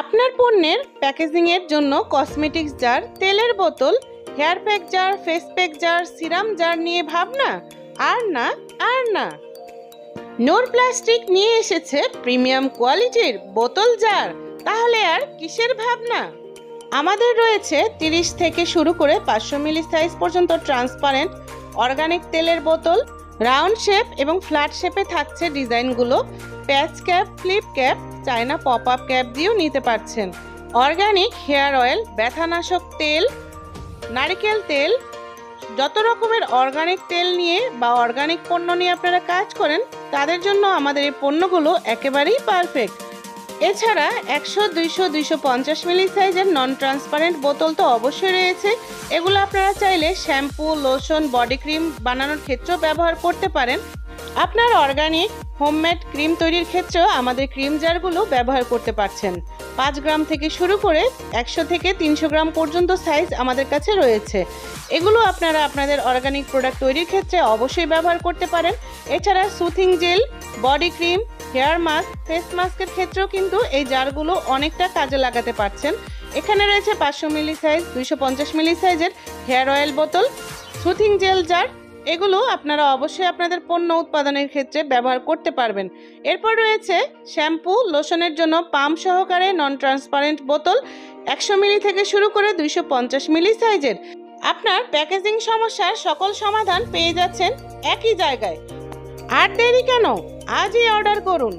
আপনার পণ্যের প্যাকেজিংয়ের জন্য কসমেটিক্স জার, তেলের বোতল, hair pack jar, face pack jar, serum jar নিয়ে ভাবনা, আর না আর না। নোর প্লাস্টিক নিয়ে এসেছে প্রিমিয়াম কোয়ালিটির বোতল জার, তাহলে আর কিসের ভাবনা? আমাদের রয়েছে তিরিশ থেকে শুরু করে পাঁচশো মিলি সাইজ পর্যন্ত ট্রান্সপারেন্ট, অর্গানিক তেলের বোতল রাউন্ড শেপ এবং ফ্ল্যাট শেপে থাকছে ডিজাইনগুলো। Patch cap, flip cap, China pop up cap দিয়েও নিতে পারছেন। অর্গ্যানিক হেয়ার অয়েল, ব্যথানাশক তেল, নারিকেল তেল, যত রকমের অর্গানিক তেল নিয়ে বা অর্গানিক পণ্য নিয়ে আপনারা কাজ করেন, তাদের জন্য আমাদের এই পণ্যগুলো একেবারেই পারফেক্ট। এছাড়া একশো, দুইশো দুইশো পঞ্চাশ মিলি সাইজের নন ট্রান্সপারেন্ট বোতল তো অবশ্যই রয়েছে। এগুলো আপনারা চাইলে শ্যাম্পু, লোশন, বডি ক্রিম বানানোর ক্ষেত্রেও ব্যবহার করতে পারেন। আপনার অর্গানিক হোমমেড ক্রিম তৈরির ক্ষেত্রেও আমাদের ক্রিম জারগুলো ব্যবহার করতে পারছেন। পাঁচ গ্রাম থেকে শুরু করে একশো থেকে তিনশো গ্রাম পর্যন্ত সাইজ আমাদের কাছে রয়েছে। এগুলো আপনারা আপনাদের অর্গানিক প্রোডাক্ট তৈরির ক্ষেত্রে অবশ্যই ব্যবহার করতে পারেন। এছাড়া soothing gel, body cream hair mask, face মাস্কের ক্ষেত্রেও কিন্তু এই জারগুলো অনেকটা কাজে লাগাতে পারছেন। এখানে রয়েছে পাঁচশো মিলি সাইজ, দুইশো পঞ্চাশ মিলি সাইজের হেয়ার অয়েল বোতল, সুথিং জেল জার। এগুলো আপনারা অবশ্যই আপনাদের পণ্য উৎপাদনের ক্ষেত্রে ব্যবহার করতে পারবেন। এরপর রয়েছে শ্যাম্পু, লোশনের জন্য পাম্প সহকারে নন ট্রান্সপারেন্ট বোতল, একশো মিলি থেকে শুরু করে দুইশো পঞ্চাশ মিলি সাইজের। আপনার প্যাকেজিং সমস্যার সকল সমাধান পেয়ে যাচ্ছেন একই জায়গায়। আর দেরি কেন? আজই অর্ডার করুন।